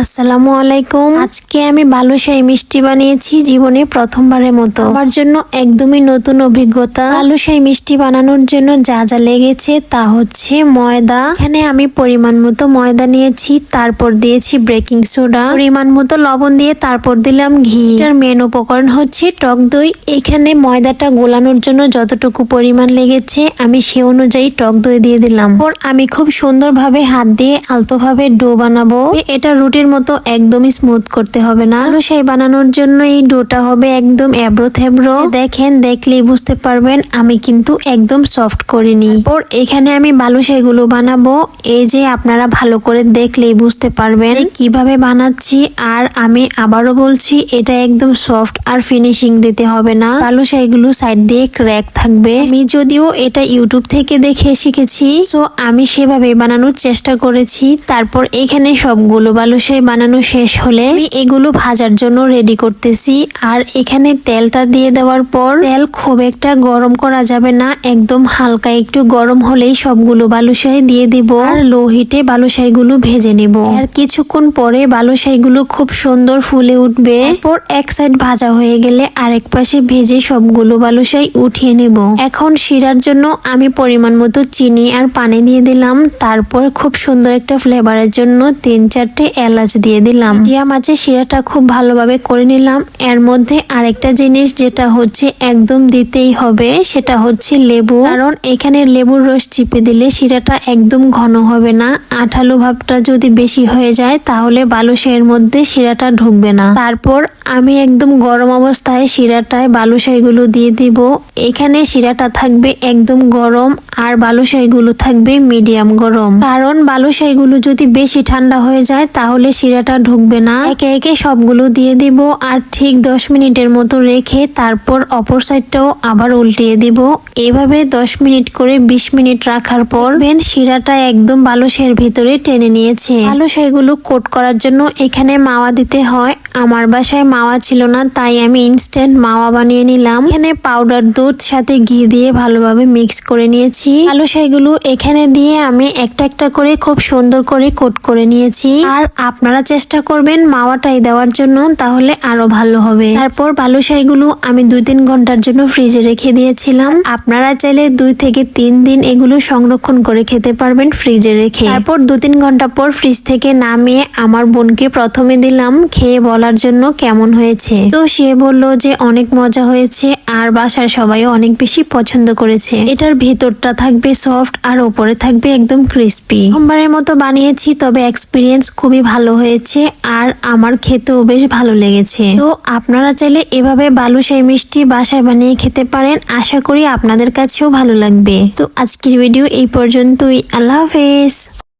আসসালামু আলাইকুম। আজকে আমি বালুশাহী মিষ্টি বানিয়েছি জীবনে প্রথমবারের মতো। আমার জন্য একদমই নতুন অভিজ্ঞতা। বালুশাহী মিষ্টি বানানোর জন্য যা যা লেগেছে তা হচ্ছে ময়দা। এখানে আমি পরিমাণ মতো ময়দা নিয়েছি, তারপর দিয়েছি বেকিং সোডা। পরিমাণ মতো লবণ দিয়ে তারপর দিলাম ঘি। এটার মেন উপকরণ হচ্ছে টক দই। এখানে ময়দাটা গোলানোর জন্য যতটুকু পরিমাণ লেগেছে, আমি সে অনুযায়ী টক দই দিয়ে দিলাম। ওর আমি খুব সুন্দরভাবে হাত দিয়ে আলতোভাবে ডো বানাবো। এটা রুটির মতো একদমই স্মুথ করতে হবে না। আলুশাই বানানোর জন্য এই ডোটা হবে একদম এবড়ো থেবড়ো। দেখেন, দেখলেই বুঝতে পারবেন, আমি কিন্তু একদম সফট করিনি। ওর এখানে আমি বালুশাইগুলো বানাবো। এই যে আপনারা ভালো করে দেখলেই বুঝতে পারবেন কীভাবে বানাচ্ছি। আর আমি আবারও বলছি, এটা একদম সফট আর ফিনিশিং দিতে হবে না। বালুশাইগুলো সাইড দিয়ে ক্র্যাক থাকবে। আমি যদিও এটা ইউটিউব থেকে দেখে শিখেছি সো আমি সেভাবে বানানোর চেষ্টা করেছি। তারপর এখানে সবগুলো বালুশাই বানানো শেষ হলে আমি এগুলো ভাজার জন্য রেডি করতেছি। আর এখানে তেলটা দিয়ে দেওয়ার পর তেল খুব একটা গরম করা যাবে না। একদম হালকা একটু গরম হলেই সবগুলো বালুশাই দিয়ে দিব। আর লো হিটে বালুশাইগুলো ভেজে নেব। আর কিছুক্ষণ পরে বালুশাইগুলো খুব সুন্দর ফুলে উঠবে। এরপর এক সাইড ভাজা হয়ে গেলে আরেক পাশে ভেজে সবগুলো বালুশাই উঠিয়ে নেব। এখন শিরার জন্য আমি পরিমাণ মতো চিনি আর পানি দিয়ে দিলাম। তারপর খুব সুন্দর একটা ফ্লেভারের জন্য তিন চারটে এলাচ দিয়ে দিলাম। টিয়া মাছের শিরাটা খুব ভালোভাবে করে নিলাম। এর মধ্যে আরেকটা জিনিস যেটা হচ্ছে একদম দিতেই হবে সেটা হচ্ছে লেবু। কারণ এখানে লেবুর রস চিপে দিলে শিরাটা একদম ঘন হবে না। আঠালো ভাবটা যদি বেশি হয়ে যায় তাহলে বালুশাইয়ের মধ্যে শিরাটা ঢুকবে না। তারপর আমি একদম গরম অবস্থায় শিরাটায় বালুশাইগুলো দিয়ে দিব। এখানে শিরাটা থাকবে একদম গরম আর বালুশাইগুলো থাকবে মিডিয়াম গরম। কারণ বালুশাইগুলো যদি বেশি ঠান্ডা হয়ে যায় তাহলে শিরাটা ঢুকবে না। একে একে সবগুলো দিয়ে দিব আর ঠিক দশ মিনিটের মতো রেখে তারপর অপর সাইডটাও আবার উল্টিয়ে দিব। এভাবে দশ মিনিট করে বিশ মিনিট রাখার পর বেন শিরাটা একদম বালুশাইয়ের ভিতরে টেনে নিয়েছে। বালুশাইগুলো কোট করার জন্য এখানে মাওয়া দিতে হয়। আমার বাসায় মাওয়া ছিল না, তাই আমি ইনস্ট্যান্ট মাওয়া বানিয়ে নিলাম। এখানে পাউডার দুধ, সাথে ঘি দিয়ে ভালোভাবে মিক্স করে নিয়েছি। বালুশাইগুলো এখানে দিয়ে আমি একটা একটা করে খুব সুন্দর করে কোট করে নিয়েছি। আর আপনারা চেষ্টা করবেন মাওয়াটাই দেওয়ার জন্য, তাহলে আরও ভালো হবে। তারপর বালুশাইগুলো আমি দুই তিন ঘণ্টার জন্য ফ্রিজে রেখে দিয়েছিলাম। আপনারা চাইলে দুই থেকে তিন দিন এগুলো সংরক্ষণ করে খেতে পারবেন ফ্রিজে রেখে। তারপর দু তিন ঘণ্টা পর ফ্রিজ থেকে নামিয়ে আমার বোনকে প্রথমে দিলাম, খেয়ে বলার জন্য কেমন হয়েছে। তো সে বলল যে অনেক মজা হয়েছে, আর বাসার সবাইও অনেক বেশি পছন্দ করেছে। এটার ভেতরটা থাকবে সফট আর ওপরে থাকবে একদম ক্রিস্পি। সোমবারের মতো বানিয়েছি, তবে এক্সপিরিয়েন্স খুবই ভালো হয়েছে আর আমার খেতেও বেশ ভালো লেগেছে। তো আপনারা চাইলে এভাবে বালুশাই মিষ্টি বাসায় বানিয়ে খেতে পারেন। আশা করি আপনাদের কাছেও ভালো লাগবে। তো আজকের ভিডিও এই পর্যন্তই। আল্লাহ হাফেজ।